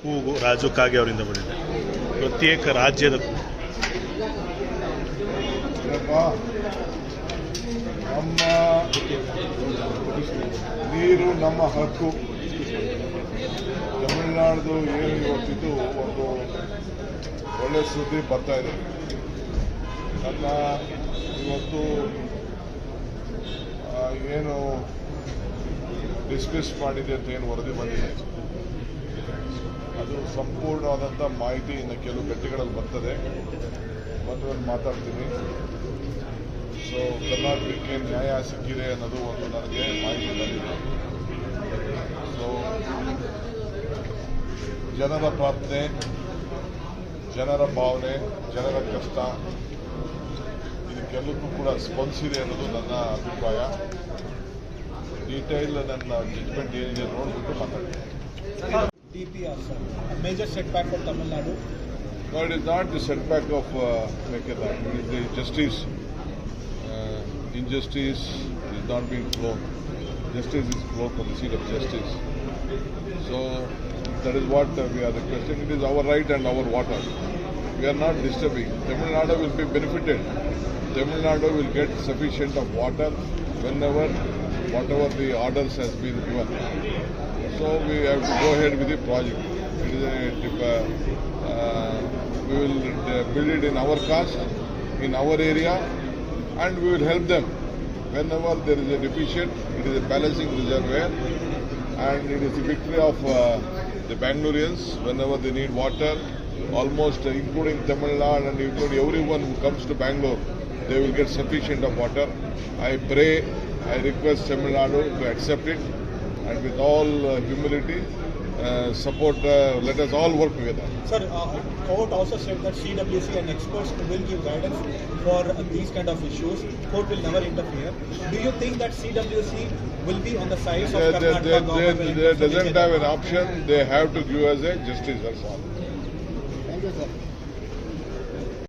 ಕೂಗು ರಾಜು ಕಾಗೆ ಅವರಿಂದ ಬಂದಿದೆ. ಪ್ರತ್ಯೇಕ ರಾಜ್ಯದ ನಮ್ಮ ನೀರು ನಮ್ಮ ಹಕ್ಕು. ತಮಿಳುನಾಡು ಏನು ಇವತ್ತಿದ್ದು ಒಂದು ಒಳ್ಳೆ ಸುದ್ದಿ ಬರ್ತಾ ಇದೆ. ನನ್ನ ಇವತ್ತು ಏನು ಡಿಸ್ಮಿಸ್ ಮಾಡಿದೆ ಅಂತ ಏನು ವರದಿ ಬಂದಿದೆ. ಅದು ಸಂಪೂರ್ಣವಾದಂಥ ಮಾಹಿತಿ ಇನ್ನು ಕೆಲವು ಗಂಟೆಗಳಲ್ಲಿ ಬರ್ತದೆ. ಬಂದು ಮಾತಾಡ್ತೀನಿ. ಸೊ ಕರ್ನಾಟಕಕ್ಕೆ ನ್ಯಾಯ ಸಿಕ್ಕಿದೆ ಅನ್ನೋದು ಒಂದು ನನಗೆ ಮಾಹಿತಿ ಬಂದಿದೆ. ಸೊ ಜನರ ಪ್ರಾರ್ಥನೆ, ಜನರ ಭಾವನೆ, ಜನರ ಕಷ್ಟ, ಇದಕ್ಕೆಲ್ಲಕ್ಕೂ ಕೂಡ ಸ್ಪಂದಿಸಿದೆ ಅನ್ನೋದು ನನ್ನ ಅಭಿಪ್ರಾಯ. ಡೀಟೇಲ್ ನನ್ನ ಜಡ್ಜ್ಮೆಂಟ್ ಏನಿದೆ ನೋಡಿಬಿಟ್ಟು ಮಾತಾಡ್ತೀನಿ. DPR, sir. A major setback for Tamil Nadu. No, it is not the setback of uh, Meketa. It is the justice. Uh, injustice is not being flown. Justice is flown from the seat of justice. So that is what uh, we are requesting. It is our right and our water. We are not disturbing. Tamil Nadu will be benefited. Tamil Nadu will get sufficient of water whenever whatever the orders has been given. So we have to go ahead with the project. It is a, uh, uh, we will uh, build it in our cost, in our area, and we will help them. Whenever there is a deficient, it is a balancing reservoir, and it is the victory of uh, the Bangaloreans. Whenever they need water, almost uh, including Tamil Nadu and including everyone who comes to Bangalore, they will get sufficient of water. I pray, I request Tamil Nadu to accept it and with all uh, humility uh, support, uh, let us all work together. Sir, uh, court also said that CWC and experts will give guidance for uh, these kind of issues. Court will never interfere. Do you think that CWC will be on the side of They, they, Karnataka they, government? they, when they it comes to doesn't have an option, they have to give us a justice, that's all. Thank you, sir.